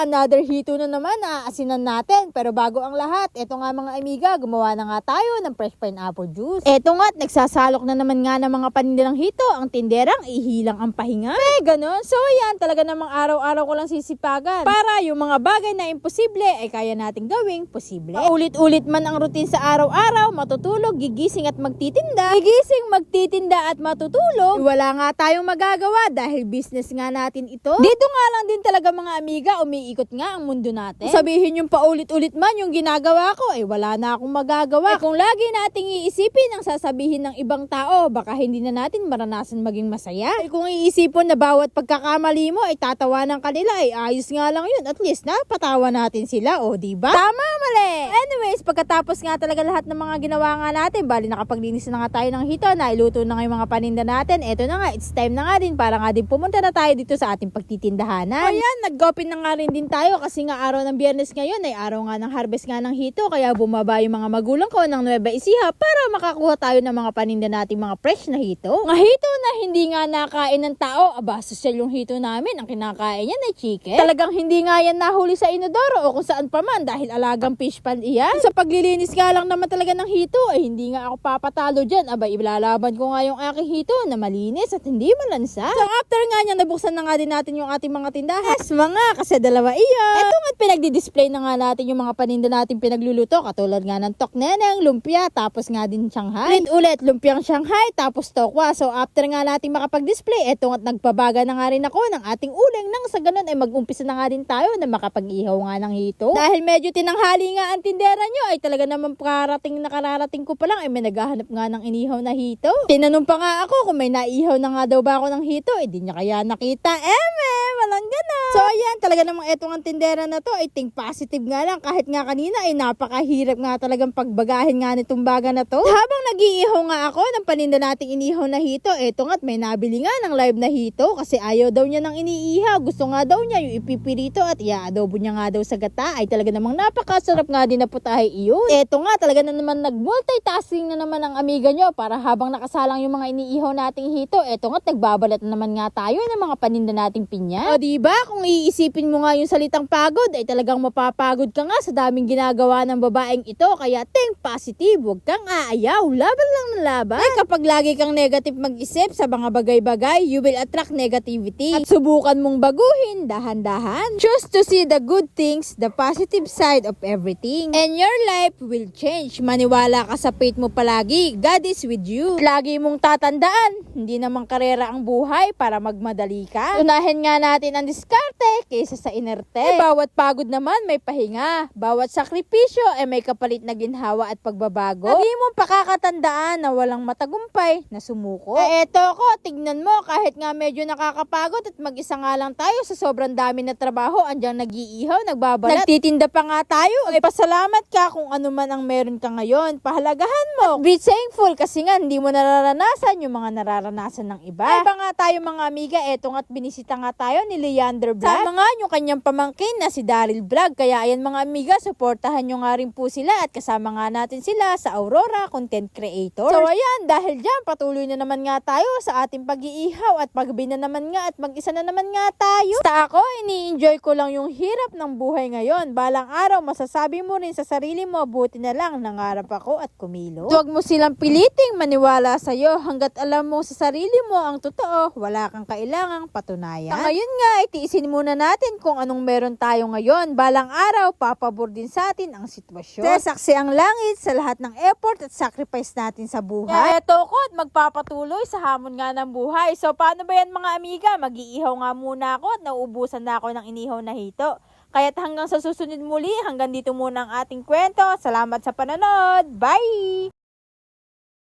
another hito na naman na aasinan natin. Pero bago ang lahat, eto nga mga amiga, gumawa na nga tayo ng fresh pineapple juice. Eto nga, nagsasalok na naman nga ng mga paninda ng hito. Ang tinderang ihilang ang pahinga. Eh, ganun. So yan, talaga namang araw-araw ko lang sisipagan. Para yung mga bagay na imposible, ay kaya nating gawing posible. Ulit-ulit man ang routine sa araw-araw, matutulog, gigising at magtitinda. Gigising, magtitinda at matutulog. Wala nga tayong magagawa dahil business nga natin ito. Dito nga lang din talaga mga amiga, umiikot nga ang mundo natin. Sabihin yung paulit-ulit man yung ginagawa ko, eh wala na akong magagawa. Eh kung lagi nating iisipin ang sasabihin ng ibang tao, baka hindi na natin maranasan maging masaya. Eh kung iisipon na bawat pagkakamali mo ay tatawanan ka nila, ay ayos nga lang yun. At least napatawa natin sila, o di ba? Tama, mali! Anyways, pagkatapos nga talaga lahat ng mga ginawa nga natin, bali nakapaglinis na nga tayo ng hito, nailuto na nga yung mga paninda natin, eto na nga, it's time na nga din para nga din pumunta na tayo dito sa ating pagtitindahanan. Ayan, nag-open na nga rin din tayo kasi nga araw ng biyernes ngayon ay araw nga ng harvest nga ng hito, kaya bumaba yung mga magulang ko ng Nueva Ecija para makakuha tayo ng mga paninda nating mga fresh na hito. Nga hito na hindi nga nakain ng tao, aba, social yung hito namin, ang kinakain niya ay chicken. Talagang hindi nga yan nahuli sa inodoro o kung saan pa man dahil alagang fish pan iyan. Sa paglilinis nga lang naman talaga ng hito, ay hindi nga ako papatalo dyan. Aba, ilalaban ko nga yung aking hito na malinis at hindi malansa. So after nga niya, nabuksan na nga din natin yung ating mga tindahan. Yes, mga, kasi dalawa iyan. Ito nga, pinagdi-display na nga natin yung mga paninda natin pinagluluto. Katulad nga ng tokneneng, lumpia, tapos nga din Shanghai. Ulit ulit, lumpiang Shanghai, tapos tokwa. So after nga natin makapag-display, eto nga't nagpabaga na nga rin ako ng ating uling nang sa ganun ay mag-umpisa na nga din tayo na makapag-ihaw nga ng hito. Dahil medyo tinanghali nga ang tindera nyo, ay talaga naman karating na kararating ko pa lang, ay may naghahanap nga ng inihaw na hito. Tinanong pa nga ako kung may naihaw na nga daw ba ako ng hito, eh di niya kaya nakita. Eme, walang ganon. So ayan, talaga namang etong ang tindera na to, ay think positive nga lang. Kahit nga kanina ay napakahirap nga talagang pagbagahin nga nitong baga na to. Habang nag-iihaw nga ako ng paninda nating inihaw na hito, eto nga't may nabili nga ng live na hito kasi ayaw daw niya ng iniihaw. Gusto nga daw niya yung ipipirito at i-adobo niya nga daw sa gata. Ay talaga namang napakasarap nga din na putahe iyon. Eto nga, talaga na naman nag-multitasking na naman ang amiga nyo para habang nakasalang yung mga iniihaw nating hito, eto nga't nagbabalat na naman nga tayo ng mga paninda nating pinya. O diba, kung iisipin mo nga yung salitang pagod, ay talagang mapapagod ka nga sa daming ginagawa ng babaeng ito. Kaya think positive, huwag kang aayaw, laban lang na laban. Ay kapag lagi kang negative mag-isip sa mga bagay-bagay, you will attract negativity. At subukan mong baguhin, dahan-dahan. Choose to see the good things, the positive side of everything. And your life will change. Maniwala ka sa faith mo palagi. God is with you. Lagi mong tatandaan, hindi naman karera ang buhay para magmadali ka. Unahin nga natin ang diskarte kaysa sa inerte. Eh, bawat pagod naman may pahinga. Bawat sakripisyo ay may kapalit na ginhawa at pagbabago. Lagi mong pakakatandaan na walang matagumpay na sumuko. Eh eto ko, tignan mo, kahit nga medyo nakakapagod at mag-isa nga lang tayo sa sobrang dami na trabaho, andyang nag-iihaw, nagbabalat. Nagtitinda pa nga tayo. Ay pasalamat ka kung ano man ang meron ka ngayon. Pahalagahan mo. At be thankful kasi nga hindi mo nararanasan yung mga nararanasan ng iba. Ay pa nga tayo mga amiga, eto nga't binisita nga tayo ni Leander Vlog. Sama nga yung kanyang pamangkin na si Daryl Vlog. Kaya ayan mga amiga, supportahan nyo nga rin po sila at kasama nga natin sila sa Aurora Content Creator. So ayan, dahil dyan, patuloy na naman nga tayo sa ating pag-iihaw at pagbi na naman nga at mag-isa na naman nga tayo. Basta ako, ini-enjoy ko lang yung hirap ng buhay ngayon. Balang araw, masasabi mo rin sa sarili mo, buti na lang, nangarap ako at kumilo. Huwag mo silang piliting maniwala sa'yo hanggat alam mo sa sarili mo ang totoo, wala kang kailangang patunayan. Sa ngayon nga, itiisin muna natin kung anong meron tayo ngayon. Balang araw, papabor din sa atin ang sitwasyon. Sa saksi ang langit sa lahat ng effort at sacrifice natin sa buhay. Kaya eto ko at magpapatuloy sa hamon nga ng buhay. So paano ba yan mga amiga? Mag-iihaw nga muna ako at nauubusan na ako ng inihaw na hito. Kaya't hanggang sa susunod muli, hanggang dito muna ang ating kwento. Salamat sa panonood. Bye!